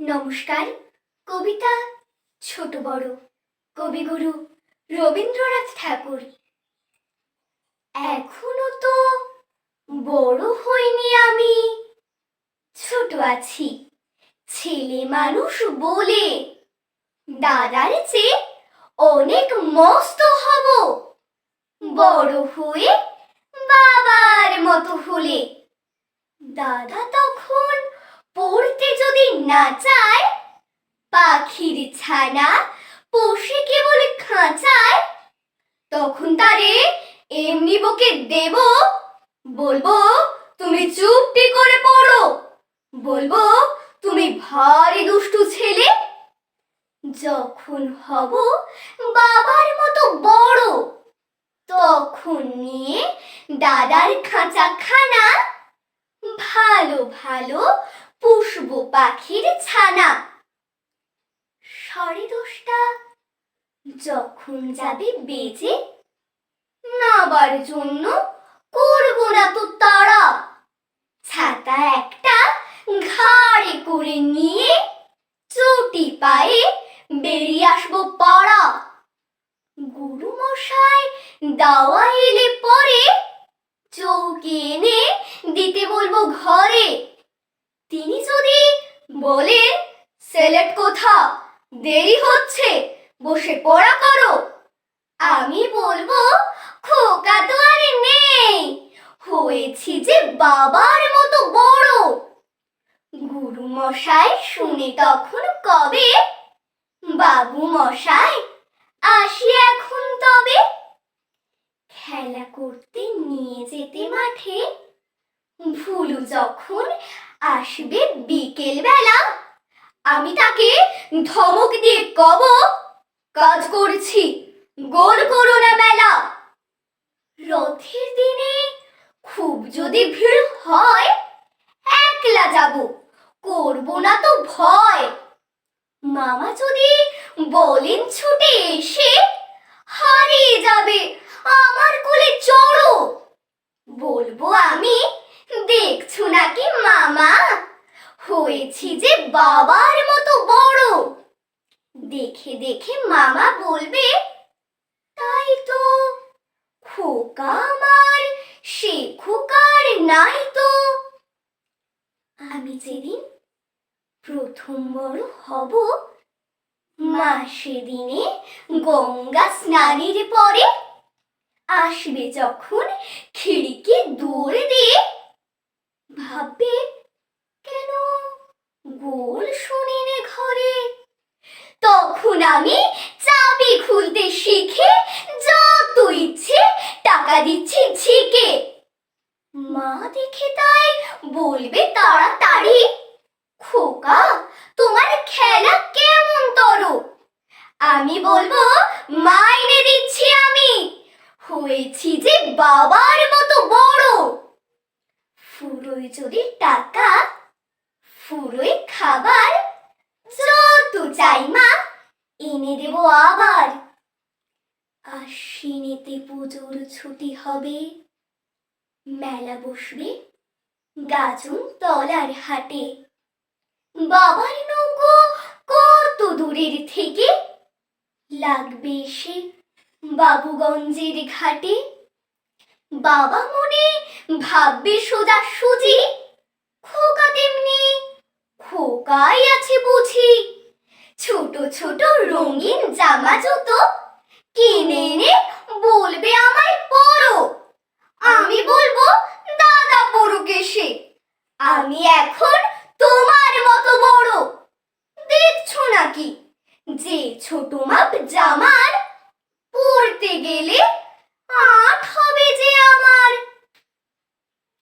নমস্কার, কবিতা ছোট বড়, কবিগুরু রবীন্দ্রনাথ ঠাকুর। এখনও তো বড় হইনি আমি, ছোট আছি, ছেলে মানুষ বলে দাদার চেয়ে অনেক মস্ত হব, বড় হয়ে বাবার মতো হলে। দাদা তখন পড়তে যদি না চায়, পাখির ছানা পোষে কেবল খাঁচায়, তখন তারে এমনি বকে দেব, বলব, তুমি চুপটি করে পড়ো। বলব, তুমি ভারী দুষ্টু ছেলে। যখন হব বাবার মতো বড়, তখন নিয়ে দাদার খাঁচা খানা ভালো ভালো পুষব পাখির ছানা। সাড়ে দশটা, যখন যাবে বেজে নাবার জন্য করব না তো তারা। ছাতা একটা ঘাড়ে করে নিয়ে চটি পায়ে বেরিয়ে আসব পাড়া। গুরু মশাই দাওয়া এলে পরে চৌকি এনে দিতে বলব ঘরে। তিনি যদি বলেন সেলেট কোথা দেরি হচ্ছে, বসে পড়া করো। আমি বলব, খোকা তো আর নেই, হয়েছি যে বাবার মতো বড়। গুরু মশাই শুনে তখন কবে? বাবু মশাই আসি এখন তবে। খেলা করতে নিয়ে যেতে মাঠে, ভুলু যখন আসবে বিকেল বেলা আমি তাকে ধমক দিয়ে কব, কাজ করছি, গোল করো না মেলা। রথের দিনে খুব যদি ভিড় হয়, একলা যাব, করব না তো ভয়। মামা যদি বলেন ছুটে এসে হারিয়ে যাবে আমার কোলে চড়ো বলব আমি দেখছ নাকি মামা হয়েছি যে বাবার মতো বড়। দেখে দেখে মামা বলবে, তাই তো, খোকা আমার, সে খোকার নাই তো। আমি যেদিন প্রথম বড় হব, মা সেদিনে গঙ্গা স্নানের পরে আসবে যখন খিড়কি দৌড়ে দিয়ে। ভাববে গোল শুনিনে ঘরে। তখন আমি চাবি খুলতে শিখে যত ইচ্ছে টাকা দিচ্ছি ঝিকে। মা দেখে তাই বলবে তাড়াতাড়ি, খোকা, তোমার খেলা কেমন তরো? আমি বলব মাইনে দিচ্ছি আমি। হয়েছি যে বাবার মতো বড়। ফুরোয় যদি টাকা ফুরোয় খাবার। যত চাই মা, এনে দেব আবার। আশ্বিনেতে পুজোর ছুটি হবে। মেলা বসবে গাজন তলার হাটে। বাবার নৌকো কত দূরের থেকে লাগবে এসে বাবুগঞ্জের ঘাটে। বাবা মনে ভাববে সোজা সুজি, খোকা তেমনি খোকাই আছে বুঝি? ছোট ছোট রঙিন জামা জুতো কিনে এনে বলবে আমায় পরো। আমি বলব, দাদা পড়ুক এসে। আমি এখন তোমার মতো বড়। দেখছ নাকি? যে ছোট মাপ জামার পরতে গেলে